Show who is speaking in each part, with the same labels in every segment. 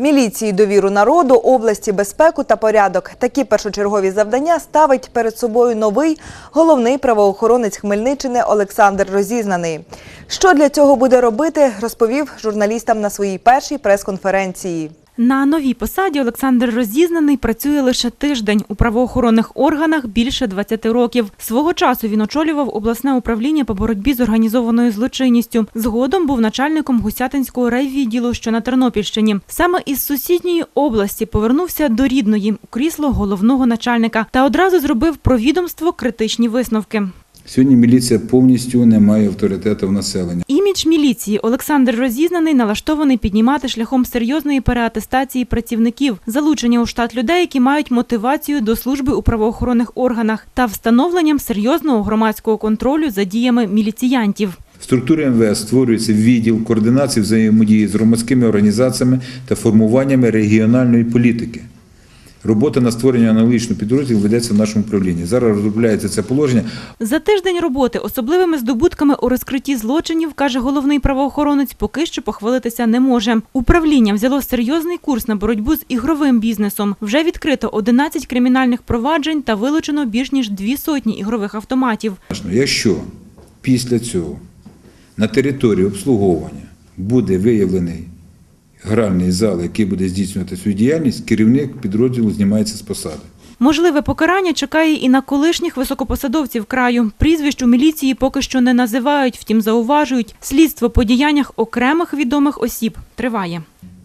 Speaker 1: Міліції довіру народу, області безпеку та порядок. Такі першочергові завдання ставить перед собою новий головний правоохоронець Хмельниччини Олександр Розізнаний. Що для цього буде робити, розповів журналістам на своїй першій прес-конференції.
Speaker 2: На новій посаді Олександр Розізнаний працює лише тиждень у правоохоронних органах більше 20 років. Свого часу він очолював обласне управління по боротьбі з організованою злочинністю. Згодом був начальником Гусятинського райвідділу, що на Тернопільщині. Саме із сусідньої області повернувся до рідної у крісло головного начальника та одразу зробив про відомство критичні висновки.
Speaker 3: Сьогодні міліція повністю не має авторитету в населення.
Speaker 2: Імідж міліції Олександр Розізнаний налаштований піднімати шляхом серйозної переатестації працівників, залучення у штат людей, які мають мотивацію до служби у правоохоронних органах, та встановленням серйозного громадського контролю за діями міліціянтів.
Speaker 3: В структурі МВС створюється відділ координації взаємодії з громадськими організаціями та формуваннями регіональної політики. Робота на створення аналогічного підрозділу ведеться в нашому управлінні. Зараз розробляється це положення.
Speaker 2: За тиждень роботи особливими здобутками у розкритті злочинів, каже головний правоохоронець, поки що похвалитися не може. Управління взяло серйозний курс на боротьбу з ігровим бізнесом. Вже відкрито 11 кримінальних проваджень та вилучено більш ніж дві сотні ігрових автоматів.
Speaker 3: Якщо після цього на території обслуговування буде виявлений гральний зал, який буде здійснювати свою діяльність, керівник підрозділу знімається з посади.
Speaker 2: Можливе покарання чекає і на колишніх високопосадовців краю. Прізвищ у міліції поки що не називають, втім зауважують, слідство по діяннях окремих відомих осіб триває.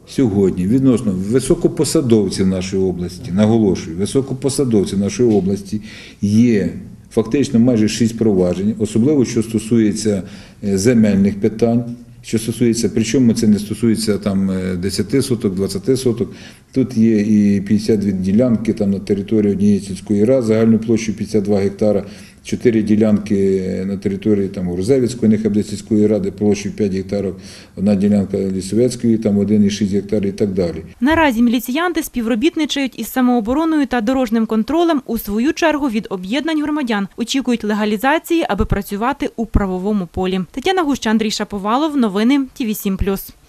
Speaker 3: Сьогодні відносно високопосадовців нашої області, наголошую, високопосадовців нашої області є фактично майже шість проваджень, особливо що стосується е, земельних питань. Що стосується, причому це не стосується там е, 10 соток, 20 соток. Тут є і 52 ділянки там на території однієї сільської ради, загальну площу 52 гектара, чотири ділянки на території там Грузевицької Нехабдецької ради, площею 5 гектарів, одна ділянка Лісовецької, там 1,6 гектар і так далі.
Speaker 2: Наразі міліціянти співробітничають із самообороною та дорожнім контролем. У свою чергу від об'єднань громадян очікують легалізації, аби працювати у правовому полі. Тетяна Гуща, Андрій Шаповалов. Новини ТІВІ 7+.